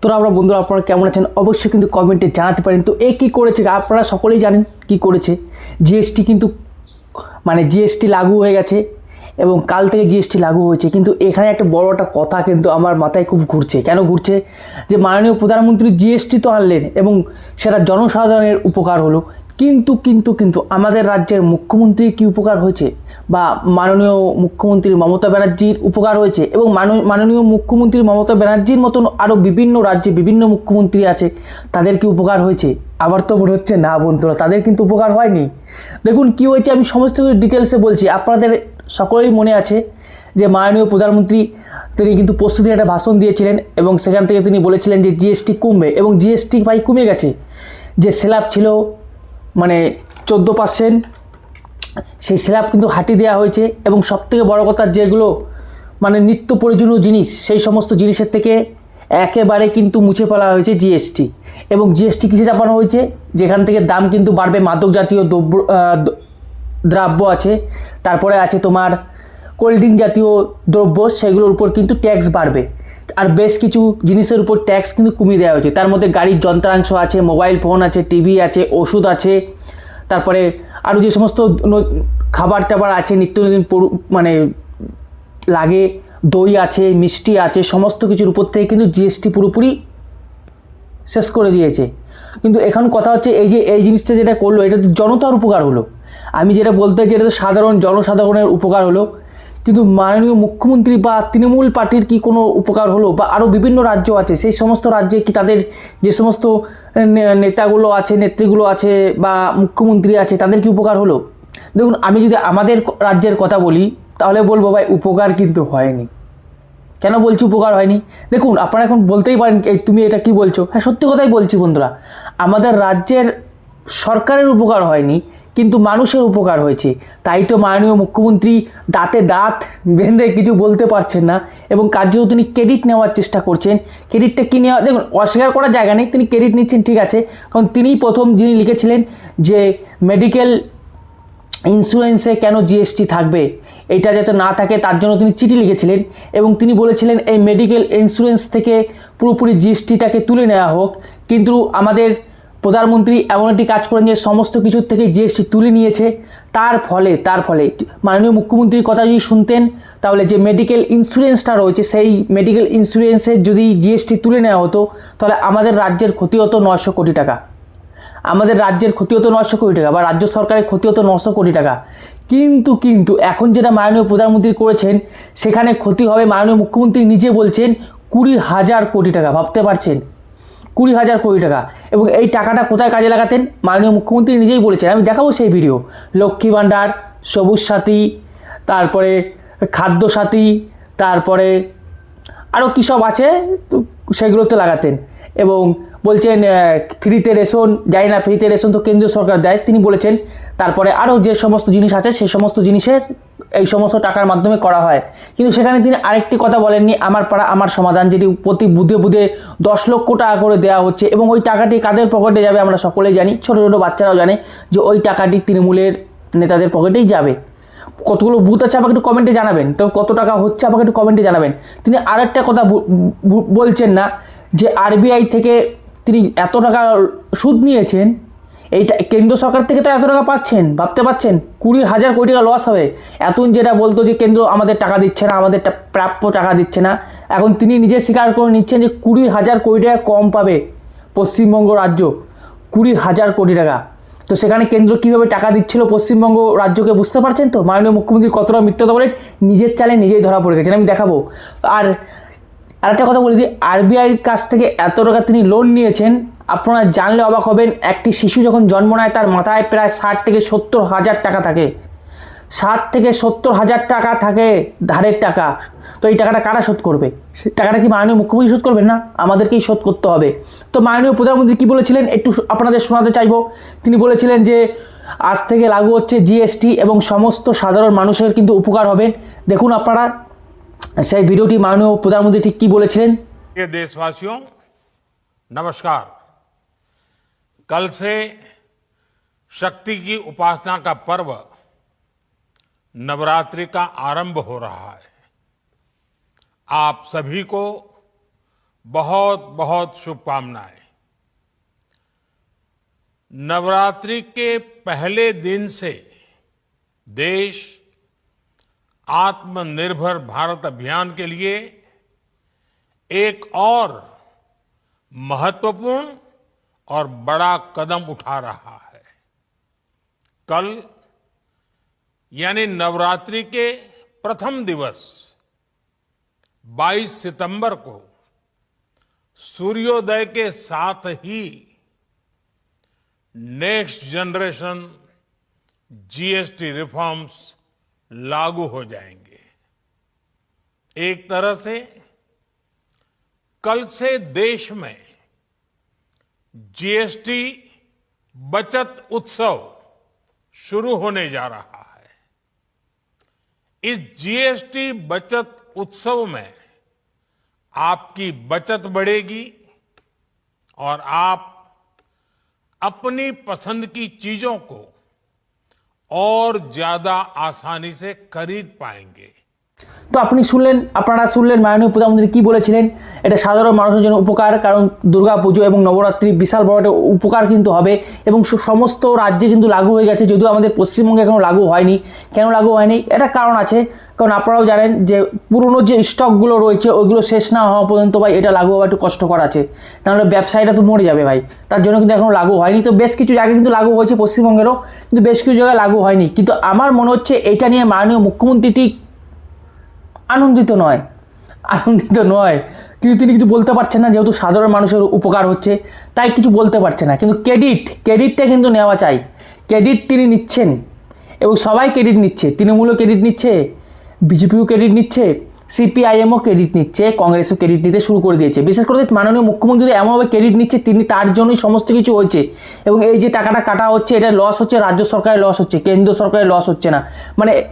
তোরা আমরা বন্ধুরা, আপনারা কেমন আছেন? অবশ্যই কিন্তু কমেন্টে জানাতে পারেন। তো এ কী করেছে? আপনারা সকলেই জানেন কি করেছে। জিএসটি কিন্তু মানে জিএসটি লাগু হয়ে গেছে এবং কাল থেকে জিএসটি লাগু হয়েছে। কিন্তু এখানে একটা বড় একটা কথা কিন্তু আমার মাথায় খুব ঘুরছে। কেন ঘুরছে? যে মাননীয় প্রধানমন্ত্রী জিএসটি তো আনলেন এবং সেটা জনসাধারণের উপকার হলো। কিন্তু কিন্তু কিন্তু আমাদের রাজ্যের মুখ্যমন্ত্রীর কী উপকার হয়েছে? বা মাননীয় মুখ্যমন্ত্রী মমতা ব্যানার্জির উপকার হয়েছে? এবং মাননীয় মুখ্যমন্ত্রী মমতা ব্যানার্জির মতন আরও বিভিন্ন রাজ্যে বিভিন্ন মুখ্যমন্ত্রী আছে, তাদের কি উপকার হয়েছে? আবার তো মনে হচ্ছে না বন্ধুরা, তাদের কিন্তু উপকার হয়নি। দেখুন, কী হয়েছে আমি সমস্ত কিছু ডিটেলসে বলছি। আপনাদের সকলেই মনে আছে যে মাননীয় প্রধানমন্ত্রী তিনি কিন্তু প্রস্তুতির একটা ভাষণ দিয়েছিলেন এবং সেখান থেকে তিনি বলেছিলেন যে জিএসটি কমবে এবং জিএসটি ভাই কমে গেছে। যে স্ল্যাব ছিল মানে চোদ্দ পার্সেন্ট সেই স্ল্যাব কিন্তু হাঁটিয়ে দেওয়া হয়েছে এবং সবথেকে বড় কথা যেগুলো মানে নিত্য প্রয়োজনীয় জিনিস, সেই সমস্ত জিনিসের থেকে একেবারে কিন্তু মুছে ফেলা হয়েছে জিএসটি এবং জিএসটি কিসে চাপানো হয়েছে? যেখান থেকে দাম কিন্তু বাড়বে মাদক জাতীয় দ্রব্য দ্রব্য আছে, তারপরে আছে তোমার কোল্ড ড্রিঙ্ক জাতীয় দ্রব্য, সেগুলোর উপর কিন্তু ট্যাক্স বাড়বে। আর বেশ কিছু জিনিসের উপর ট্যাক্স কিন্তু কমিয়ে দেওয়া হয়েছে। তার মধ্যে গাড়ির যন্ত্রাংশ আছে মোবাইল ফোন আছে টিভি আছে, ওষুধ আছে, তারপরে আরও যে সমস্ত খাবার টাবার আছে, নিত্যদিন মানে লাগে, দই আছে, মিষ্টি আছে, সমস্ত কিছুর উপর থেকে কিন্তু জিএসটি পুরোপুরি শেষ করে দিয়েছে। কিন্তু এখন কথা হচ্ছে এই যে, এই জিনিসটা যেটা করল, এটা তো জনতার উপকার হলো। আমি যেটা বলতে চাই, এটা তো সাধারণ, জনসাধারণের উপকার হলো। কিন্তু মাননীয় মুখ্যমন্ত্রী বা তৃণমূল পার্টির কি কোনো উপকার হলো? বা আরও বিভিন্ন রাজ্য আছে, সেই সমস্ত রাজ্যে কি তাদের যে সমস্ত নেতাগুলো আছে, নেত্রীগুলো আছে বা মুখ্যমন্ত্রী আছে, তাদের কি উপকার হলো? দেখুন, আমি যদি আমাদের রাজ্যের কথা বলি, তাহলে বলব ভাই উপকার কিন্তু হয়নি। কেন বলছি উপকার হয়নি? দেখুন, আপনারা এখন বলতেই পারেন, এই তুমি এটা কি বলছো? হ্যাঁ সত্যি কথাই বলছি বন্ধুরা, আমাদের রাজ্যের সরকারের উপকার হয়নি কিন্তু মানুষের উপকার হয়েছে। তাই তো মাননীয় মুখ্যমন্ত্রী দাঁতে দাঁত বেঁধে কিছু বলতে পারছেন না এবং কার্যত তিনি ক্রেডিট নেওয়ার চেষ্টা করছেন। ক্রেডিটটা কী নেওয়া দেখুন, অস্বীকার করার জায়গা নেই, তিনি ক্রেডিট নিচ্ছেন, ঠিক আছে। কারণ তিনিই প্রথম যিনি লিখেছিলেন যে মেডিকেল ইন্স্যুরেন্সে কেন জিএসটি থাকবে? এটা যাতে না থাকে, তার জন্য তিনি চিঠি লিখেছিলেন এবং তিনি বলেছিলেন, এই মেডিকেল ইন্স্যুরেন্স থেকে পুরোপুরি জিএসটিটাকে তুলে নেওয়া হোক। কিন্তু আমাদের প্রধানমন্ত্রী এমন একটি কাজ করেন যে সমস্ত কিছুর থেকে জিএসটি তুলে নিয়েছে, তার ফলে তার ফলে। মাননীয় মুখ্যমন্ত্রীর কথা যদি শুনতেন, তাহলে যে মেডিকেল ইন্স্যুরেন্সটা রয়েছে, সেই মেডিকেল ইন্স্যুরেন্সের যদি জিএসটি তুলে নেওয়া হতো, তাহলে আমাদের রাজ্যের ক্ষতি হতো নশো কোটি টাকা। আমাদের রাজ্যের ক্ষতি হতো নশো কোটি টাকা বা রাজ্য সরকারের ক্ষতি হতো নশো কোটি টাকা। কিন্তু কিন্তু এখন যেটা মাননীয় প্রধানমন্ত্রী করেছেন, সেখানে ক্ষতি হবে মাননীয় মুখ্যমন্ত্রী নিজে বলছেন কুড়ি হাজার কোটি টাকা। ভাবতে পারছেন? কুড়ি হাজার কোটি টাকা। এবং এই টাকাটা কোথায় কাজে লাগাতেন? মাননীয় মুখ্যমন্ত্রী নিজেই বলেছেন। আমি দেখাবো সেই ভিডিও। লক্ষ্মী ভাণ্ডার, সবুজ সাথী, তারপরে খাদ্য সাথী, তারপরে আরও কী সব আছে সেগুলোতে লাগাতেন। এবং বলছেন ফ্রিতে রেশন যায় না, ফ্রিতে রেশন তো কেন্দ্রীয় সরকার দেয়। তিনি বলেছেন, তারপরে আরও যে সমস্ত জিনিস আছে সেই সমস্ত জিনিসের এই সমস্ত টাকার মাধ্যমে করা হয়। কিন্তু সেখানে তিনি আরেকটি কথা বলেননি, আমার পাড়া, আমার সমাধান যেটি প্রতি বুধে বুধে দশ লক্ষ টাকা করে দেওয়া হচ্ছে এবং ওই টাকাটি কাদের পকেটে যাবে আমরা সকলেই জানি। ছোটো ছোটো বাচ্চারাও জানে যে ওই টাকাটি তৃণমূলের নেতাদের পকেটেই যাবে। কতগুলো বুথ আছে আমাকে একটু কমেন্টে জানাবেন। তো কত টাকা হচ্ছে আমাকে একটু কমেন্টে জানাবেন। তিনি আরেকটা কথা বলছেন না যে আরবিআই থেকে তিনি এত টাকা সুদ নিয়েছেন এইটা কেন্দ্র সরকার থেকে তো এত টাকা পাচ্ছেন, ভাবতে পাচ্ছেন কুড়ি হাজার কোটি টাকা লস হবে। এতদিন যেটা বলতো যে কেন্দ্র আমাদের টাকা দিচ্ছে না, আমাদের প্রাপ্য টাকা দিচ্ছে না, এখন তিনি নিজে স্বীকার করে নিচ্ছেন যে কুড়ি হাজার কোটি টাকা কম পাবে পশ্চিমবঙ্গ রাজ্য। কুড়ি হাজার কোটি টাকা। তো সেখানে কেন্দ্র কীভাবে টাকা দিচ্ছিল পশ্চিমবঙ্গ রাজ্যকে বুঝতে পারছেন তো? মাননীয় মুখ্যমন্ত্রী কতটা মিথ্যা বলে নিজের চালে নিজেই ধরা পড়ে গেছেন, আমি দেখাবো। আর আরেকটা কথা বলে দিই আরবিআইয়ের কাছ থেকে এত টাকা তিনি লোন নিয়েছেন আপনারা জানলে অবাক হবেন একটি শিশু যখন জন্ম নেয় তার মাথায় প্রায় ষাট থেকে সত্তর হাজার টাকা থাকে। ষাট থেকে সত্তর হাজার টাকা থাকে ধারের টাকা। তো এই টাকাটা কারা শোধ করবে? টাকাটা কি মাননীয় মুখ্যমন্ত্রী শোধ করবেন? না আমাদেরকেই শোধ করতে হবে। তো মাননীয় প্রধানমন্ত্রী কী বলেছিলেন? একটু আপনাদের শোনাতে চাইব। তিনি বলেছিলেন যে আজ থেকে লাগু হচ্ছে জিএসটি এবং সমস্ত সাধারণ মানুষের কিন্তু উপকার হবে। দেখুন আপনারা সেই ভিডিওটি মাননীয় প্রধানমন্ত্রী ঠিক কী বলেছিলেন? দেশবাসীয় নমস্কার। कल से शक्ति की उपासना का पर्व नवरात्रि का आरंभ हो रहा है। आप सभी को बहुत बहुत शुभकामनाएँ। नवरात्रि के पहले दिन से देश आत्मनिर्भर भारत अभियान के लिए एक और महत्वपूर्ण और बड़ा कदम उठा रहा है। कल, यानी नवरात्रि के प्रथम दिवस 22 सितंबर को सूर्योदय के साथ ही नेक्स्ट जनरेशन जीएसटी रिफॉर्म्स लागू हो जाएँगे। एक तरह से कल से देश में जीएसटी बचत उत्सव शुरू होने जा रहा है। इस जीएसटी बचत उत्सव में आपकी बचत बढ़ेगी और आप अपनी पसंद की चीज़ों को और ज़्यादा आसानी से खरीद पाएँगे। তো আপনি শুনলেন, আপনারা শুনলেন মাননীয় প্রধানমন্ত্রী কী বলেছিলেন? এটা সাধারণ মানুষের জন্য উপকার, কারণ দুর্গা পুজো এবং নবরাত্রি বিশাল বড় একটা উপকার কিন্তু হবে এবং সমস্ত রাজ্যে কিন্তু লাগু হয়ে গেছে, যদিও আমাদের পশ্চিমবঙ্গে এখনও লাগু হয়নি। কেন লাগু হয়নি? এটা কারণ আছে, কারণ আপনারাও জানেন যে পুরনো যে স্টকগুলো রয়েছে, ওইগুলো শেষ না হওয়া পর্যন্ত ভাই এটা লাগু হওয়া একটু কষ্টকর আছে। তাহলে ব্যবসায়ীটা তো মরে যাবে ভাই। তার জন্য কিন্তু এখনও লাগু হয়নি। তো বেশ কিছু জায়গায় কিন্তু লাগু হয়েছে পশ্চিমবঙ্গেরও, কিন্তু বেশ কিছু জায়গায় লাগু হয়নি। কিন্তু আমার মনে হচ্ছে এটা নিয়ে মাননীয় মুখ্যমন্ত্রী ঠিক আনন্দিত নয়। আনন্দিত নয়। কিন্তু তিনি কিছু বলতে পারছেন না, যেহেতু সাধারণ মানুষের উপকার হচ্ছে, তাই কিছু বলতে পারছে না। কিন্তু ক্রেডিট, ক্রেডিটটা কিন্তু নেওয়া চাই। ক্রেডিট তিনি নিচ্ছেন এবং সবাই ক্রেডিট নিচ্ছে। তৃণমূলও ক্রেডিট নিচ্ছে, বিজেপিও ক্রেডিট নিচ্ছে, সিপিআইএমও ক্রেডিট নিচ্ছে, কংগ্রেসও ক্রেডিট নিতে শুরু করে দিয়েছে। বিশেষ করে মাননীয় মুখ্যমন্ত্রী এমনভাবে ক্রেডিট নিচ্ছে, তিনি তার জন্যই সমস্ত কিছু হয়েছে। এবং এই যে টাকাটা কাটা হচ্ছে, এটা লস হচ্ছে, রাজ্য সরকারের লস হচ্ছে, কেন্দ্র সরকারের লস হচ্ছে না। মানে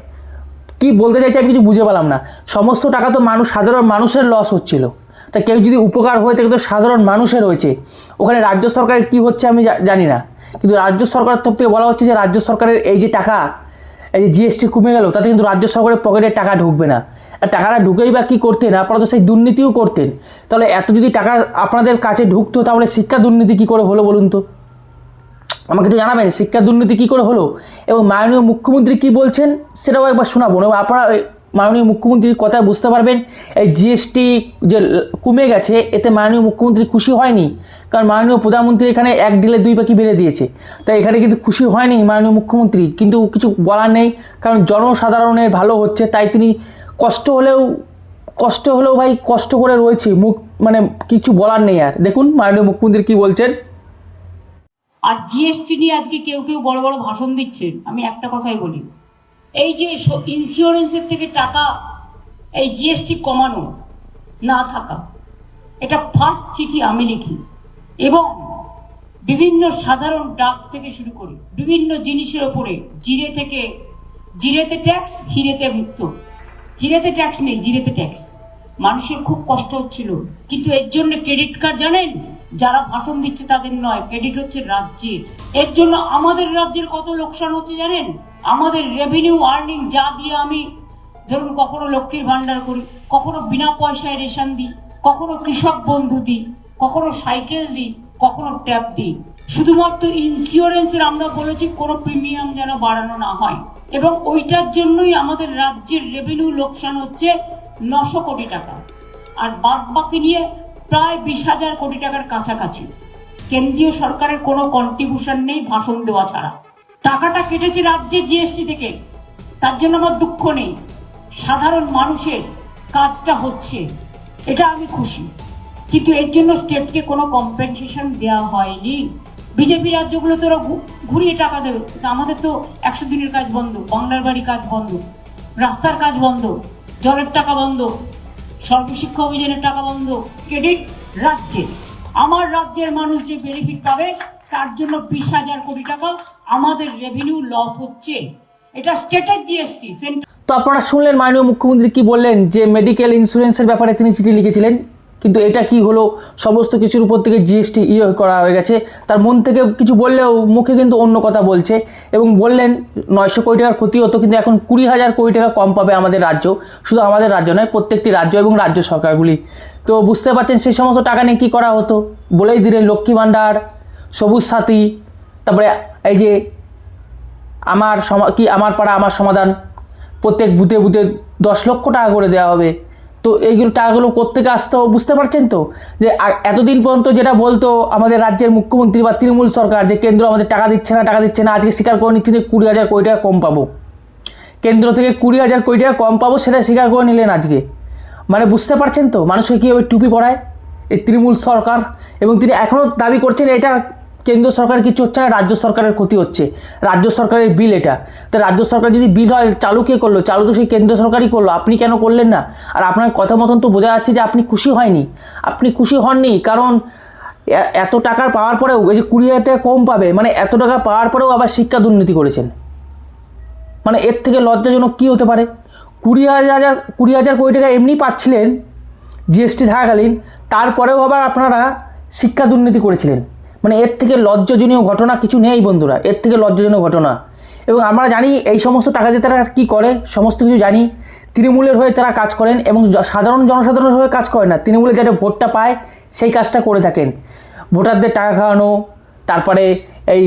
কি বলতে চাইছি আমি কিছু বুঝে পেলাম না। সমস্ত টাকা তো মানুষ, সাধারণ মানুষের লস হচ্ছিল। তা কেউ যদি উপকার হয়ে থাকে তো সাধারণ মানুষের হয়েছে। ওখানে রাজ্য সরকারের কি হচ্ছে আমি জানি না। কিন্তু রাজ্য সরকারের তরফ থেকে বলা হচ্ছে যে রাজ্য সরকারের এই যে টাকা, এই যে জিএসটি কমে গেল, তাতে কিন্তু রাজ্য সরকারের পকেটে টাকা ঢুকবে না। আর টাকাটা ঢুকেই বা কী করতেন? আপনারা তো সেই দুর্নীতিও করতেন। তাহলে এত যদি টাকা আপনাদের কাছে ঢুকতো, তাহলে শিক্ষা দুর্নীতি কী করে হলো বলুন তো? আমাকে একটু জানাবেন, শিক্ষা দুর্নীতি কী করে হলো? এবং মাননীয় মুখ্যমন্ত্রী কী বলছেন? সেটাও একবার শোনাবো। এবং আপনারা মাননীয় মুখ্যমন্ত্রীর কথা বুঝতে পারবেন, এই জিএসটি যে কমে গেছে, এতে মাননীয় মুখ্যমন্ত্রী খুশি হয়নি। কারণ মাননীয় প্রধানমন্ত্রী এখানে এক ডিলে দুই পাখি বেড়ে দিয়েছে। তাই এখানে কিন্তু খুশি হয়নি মাননীয় মুখ্যমন্ত্রী। কিন্তু কিছু বলার নেই, কারণ জনসাধারণের ভালো হচ্ছে, তাই তিনি কষ্ট হলেও কষ্ট হলেও ভাই কষ্ট করে রয়েছে। মুখ মানে কিছু বলার নেই আর। দেখুন মাননীয় মুখ্যমন্ত্রী কী বলছেন। আর জিএসটি নিয়ে আজকে কেউ কেউ বড় বড় ভাষণ দিচ্ছেন আমি একটা কথাই বলি। এই যে ইন্স্যুরেন্সের থেকে টাকা, এই জিএসটি কমানো, না থাকা, এটা ফার্স্ট চিঠি আমি লিখি এবং বিভিন্ন সাধারণ ডাক থেকে শুরু করে, বিভিন্ন জিনিসের ওপরে, জিরে থেকে, জিরেতে ট্যাক্স হিরেতে মুক্ত। হিরেতে ট্যাক্স নেই, জিরেতে ট্যাক্স মানুষের খুব কষ্ট হচ্ছিল, কিন্তু এর জন্য ক্রেডিট কার্ড জানেন? যারা ভাষণ দিচ্ছে তাদের নয় ক্রেডিট হচ্ছে রাজ্যের। এর জন্য আমাদের রাজ্যের কত লোকসান হচ্ছে জানেন? আমাদের রেভিনিউ আর্নিং যা দিয়ে আমি ধরুন কখনো লক্ষ্মীর ভান্ডার করি, কখনো বিনা পয়সায় রেশন দিই, কখনো কৃষক বন্ধু দিই, কখনো সাইকেল দিই, কখনো ট্যাব দিই। শুধুমাত্র ইন্স্যুরেন্সের আমরা বলেছি কোনো প্রিমিয়াম যেন বাড়ানো না হয়। এবং ওইটার জন্যই আমাদের রাজ্যের রেভিনিউ লোকসান হচ্ছে নশো কোটি টাকা। আর বাদ বাকি নিয়ে প্রায় বিশ হাজার কোটি টাকার কাছাকাছি। কেন্দ্রীয় সরকারের কোনো কন্ট্রিবিউশন নেই ভাষণ দেওয়া ছাড়া। টাকাটা কেটেছে রাজ্যের জিএসটি থেকে। তার জন্য আমার দুঃখ নেই। সাধারণ মানুষের কাজটা হচ্ছে। এটা আমি খুশি। কিন্তু এর জন্য স্টেটকে কোনো কম্পেনসেশন দেওয়া হয়নি। বিজেপি রাজ্যগুলো তো ওরা ঘুরিয়ে টাকা দেবে। আমাদের তো একশো দিনের কাজ বন্ধ। বাংলার বাড়ি কাজ বন্ধ। রাস্তার কাজ বন্ধ। জলের টাকা বন্ধ। সর্বশিক্ষা অভিযানের টাকা বন্ধ ক্রেডিট রাজ্যের আমার রাজ্যের মানুষ যে বেনিফিট পাবে, তার জন্য বিশ হাজার কোটি টাকা আমাদের রেভিনিউ লস হচ্ছে। এটা স্টেটের জিএসটি সেন্টার তো আপনারা শুনলেন মাননীয় মুখ্যমন্ত্রী কি বললেন? যে মেডিকেল ইন্স্যুরেন্সের ব্যাপারে তিনি চিঠি লিখেছিলেন। কিন্তু এটা কি হলো? সমস্ত কিছুর উপর থেকে জিএসটি ইয়ে করা হয়ে গেছে। তার মন থেকে কিছু বললেও মুখে কিন্তু অন্য কথা বলছে। এবং বললেন, নয়শো কোটি টাকার ক্ষতি হতো, কিন্তু এখন কুড়ি হাজার কোটি টাকা কম পাবে আমাদের রাজ্য। শুধু আমাদের রাজ্য নয়, প্রত্যেকটি রাজ্য এবং রাজ্য সরকারগুলি। তো বুঝতে পারছেন সেই সমস্ত টাকা নিয়ে কী করা হতো? বলেই দিলেন লক্ষ্মী ভাণ্ডার, সবুজ সাথী, তারপরে এই যে আমার সমা কি আমার পাড়া, আমার সমাধান। প্রত্যেক বুথে বুথে দশ লক্ষ টাকা করে দেওয়া হবে। তো এইগুলো টাকাগুলো কোত্থেকে আসতো বুঝতে পারছেন তো? যে এতদিন পর্যন্ত যেটা বলতো আমাদের রাজ্যের মুখ্যমন্ত্রী বা তৃণমূল সরকার যে কেন্দ্র আমাদের টাকা দিচ্ছে না, টাকা দিচ্ছে না, আজকে স্বীকার করে নিচ্ছে যে কুড়ি হাজার কোটি টাকা কম পাবো। কেন্দ্র থেকে কুড়ি হাজার কোটি টাকা কম পাবো সেটা স্বীকার করে নিলেন আজকে। মানে বুঝতে পারছেন তো? মানুষকে কীভাবে টুপি পড়ায় এই তৃণমূল সরকার এবং তিনি এখনও দাবি করছেন এটা কেন্দ্র সরকার কিছু হচ্ছে না, রাজ্য সরকারের ক্ষতি হচ্ছে। রাজ্য সরকারের বিল এটা। তো রাজ্য সরকার যদি বিল হয়, চালু কে করল? চালু তো সেই কেন্দ্র সরকারই করল। আপনি কেন করলেন না? আর আপনার কথা মতন তো বোঝা যাচ্ছে যে আপনি খুশি হয়নি। আপনি খুশি হননি কারণ এত টাকার পাওয়ার পরেও এই যে কুড়ি হাজার টাকা কম পাবে মানে এত টাকা পাওয়ার পরেও আবার শিক্ষা দুর্নীতি করেছেন। মানে এর থেকে লজ্জাজনক কী হতে পারে? কুড়ি হাজার কুড়ি হাজার কোটি টাকা এমনি পাচ্ছিলেন, জিএসটি থাকাকালীন, তারপরেও আবার আপনারা শিক্ষা দুর্নীতি করেছিলেন। মানে এর থেকে লজ্জাজনীয় ঘটনা কিছু নেই বন্ধুরা, এর থেকে লজ্জাজনীয় ঘটনা। এবং আমরা জানি এই সমস্ত টাকা দিয়ে তারা কী করে, সমস্ত কিছু জানি। তৃণমূলের হয়ে তারা কাজ করেন এবং সাধারণ জনসাধারণের হয়ে কাজ করে না। তৃণমূলে যারা ভোটটা পায়, সেই কাজটা করে থাকেন। ভোটারদের টাকা খাওয়ানো, তারপরে এই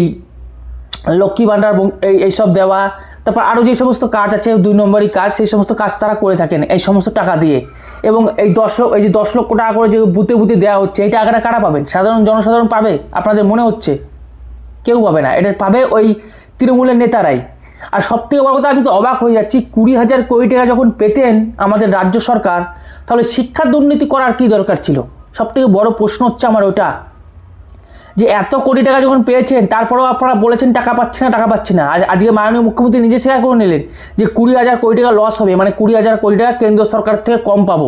লক্ষ্মী ভাণ্ডার এই, এইসব দেওয়া তারপর আরও যে সমস্ত কাজ আছে, দুই নম্বরই কাজ, সেই সমস্ত কাজ তারা করে থাকেন এই সমস্ত টাকা দিয়ে। এবং এই দশ এই যে দশ লক্ষ টাকা করে যে বুতে বুতে দেওয়া হচ্ছে, এই টাকাটা কারা পাবেন? সাধারণ জনসাধারণ পাবে? আপনাদের মনে হচ্ছে? কেউ পাবে না। এটা পাবে ওই তৃণমূলের নেতারাই। আর সব থেকে বড় কথা, আমি তো অবাক হয়ে যাচ্ছি, কুড়ি হাজার কোটি টাকা যখন পেতেন আমাদের রাজ্য সরকার, তাহলে শিক্ষা দুর্নীতি করার কী দরকার ছিল? সব থেকে বড় প্রশ্ন হচ্ছে আমার ওটা। যে এত কোটি টাকা যখন পেয়েছেন, তারপরেও আপনারা বলেছেন টাকা পাচ্ছে না, টাকা পাচ্ছে না। আজ, আজকে মাননীয় মুখ্যমন্ত্রী নিজে স্বীকার করে নিলেন যে কুড়ি হাজার কোটি টাকা লস হবে মানে কুড়ি হাজার কোটি টাকা কেন্দ্র সরকার থেকে কম পাবো।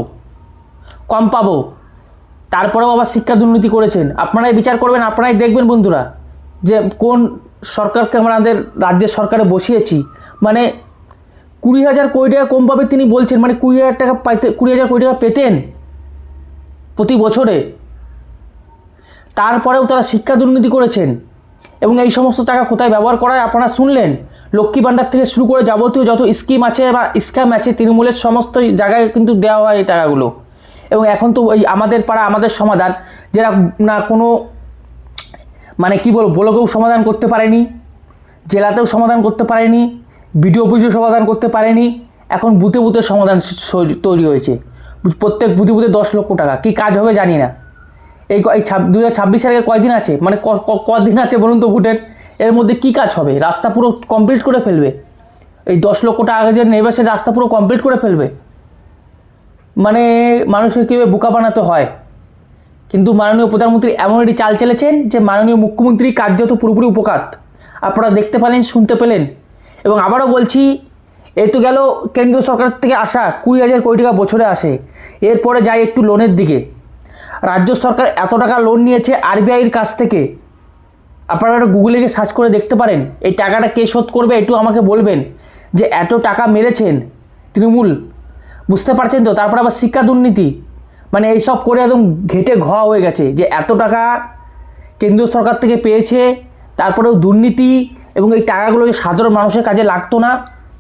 কম পাবো। তারপরেও আবার শিক্ষা দুর্নীতি করেছেন। আপনারাই বিচার করবেন, আপনারাই দেখবেন বন্ধুরা যে কোন সরকারকে আমরা আমাদের রাজ্যের সরকারে বসিয়েছি। মানে কুড়ি হাজার কোটি টাকা কম পাবে তিনি বলছেন মানে কুড়ি হাজার টাকা পাইতে, কুড়ি হাজার কোটি টাকা পেতেন প্রতি বছরে। তারপরেও তারা শিক্ষা দুর্নীতি করেছেন। এবং এই সমস্ত টাকা কোথায় ব্যবহার করা হয় আপনারা শুনলেন? লক্ষ্মী ভাণ্ডার থেকে শুরু করে যাবতীয় যত স্কিম আছে বা স্ক্যাম আছে, তৃণমূলের সমস্ত জায়গায় কিন্তু দেওয়া হয় এই টাকাগুলো। এবং এখন তো ওই আমাদের পাড়া, আমাদের সমাধান, যারা না কোনো মানে কি বলব, ব্লকেও সমাধান করতে পারেনি, জেলাতেও সমাধান করতে পারেনি, বিডিও অফিসেও সমাধান করতে পারেনি, এখন বুথে বুথে সমাধান তৈরি হয়েছে। প্রত্যেক বুথে বুথে দশ লক্ষ টাকা। কী কাজ হবে জানি না। এই এই দু হাজার ছাব্বিশ সালে কয়দিন আছে? মানে কদিন আছে বলুন তো ভোটের? এর মধ্যে কী কাজ হবে? রাস্তা পুরো কমপ্লিট করে ফেলবে। এই দশ লক্ষ টাকা যে নেবে, সে রাস্তা পুরো কমপ্লিট করে ফেলবে। মানে মানুষকে কীভাবে বোকা বানাতে হয়? কিন্তু মাননীয় প্রধানমন্ত্রী এমন একটি চাল চেলেছেন যে মাননীয় মুখ্যমন্ত্রী কার্যত পুরোপুরি উপকাত। আপনারা দেখতে পেলেন, শুনতে পেলেন। এবং আবারও বলছি, এ তো গেল কেন্দ্র সরকার থেকে আসা কুড়ি হাজার কোটি টাকা বছরে আসে। এরপরে যাই একটু লোনের দিকে। রাজ্য সরকার এত টাকা লোন নিয়েছে আরবিআইয়ের কাছ থেকে? আপনারা গুগলে গিয়ে সার্চ করে দেখতে পারেন। এই টাকাটা কে শোধ করবে একটু আমাকে বলবেন যে এত টাকা মেরেছেন তৃণমূল। বুঝতে পারছেন তো? তারপর আবার শিক্ষা দুর্নীতি। মানে এইসব করে একদম ঘেটে ঘোয়া হয়ে গেছে যে এত টাকা কেন্দ্রীয় সরকার থেকে পেয়েছে, তারপরেও দুর্নীতি এবং এই টাকাগুলো যে সাধারণ মানুষের কাজে লাগতো না,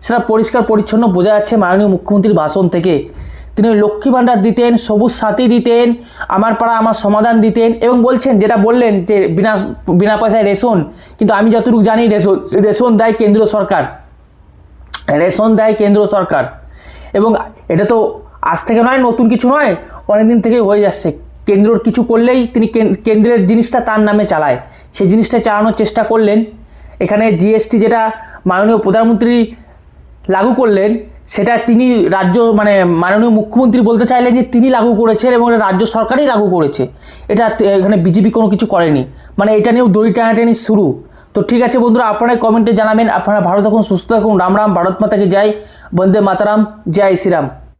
সেটা পরিষ্কার পরিচ্ছন্ন বোঝা যাচ্ছে মাননীয় মুখ্যমন্ত্রীর ভাষণ থেকে। তিনি লক্ষ্মী ভাণ্ডার দিতেন, সবুজ সাথী দিতেন, আমার পাড়া আমার সমাধান দিতেন এবং বলছেন, যেটা বললেন যে বিনা বিনা পয়সায় রেশন, কিন্তু আমি যতটুকু জানি রেশন রেশন দেয় কেন্দ্র সরকার। রেশন দেয় কেন্দ্র সরকার। এবং এটা তো আজ থেকে নয়, নতুন কিছু নয় অনেক দিন থেকেই হয়ে যাচ্ছে। কেন্দ্রর কিছু করলেই তিনি কেন- কেন্দ্রের জিনিসটা তার নামে চালায়। সেই জিনিসটা চালানোর চেষ্টা করলেন। এখানে জিএসটি যেটা মাননীয় প্রধানমন্ত্রী লাগু করলেন, সেটা তিনি রাজ্য মানে মাননীয় মুখ্যমন্ত্রী বলতে চাইলেন যে তিনি লাগু করেছেন এবং রাজ্য সরকারই লাগু করেছে। এটা এখানে বিজেপি কোনো কিছু করেনি। মানে এটা নিয়েও দড়ি টানাটানি শুরু। তো ঠিক আছে বন্ধুরা, আপনারা কমেন্টে জানাবেন, আপনারা ভারত থাকুন, সুস্থ থাকুন। রাম রাম, ভারত মাতাকে যাই বন্দে মাতারাম, জয় শ্রীরাম।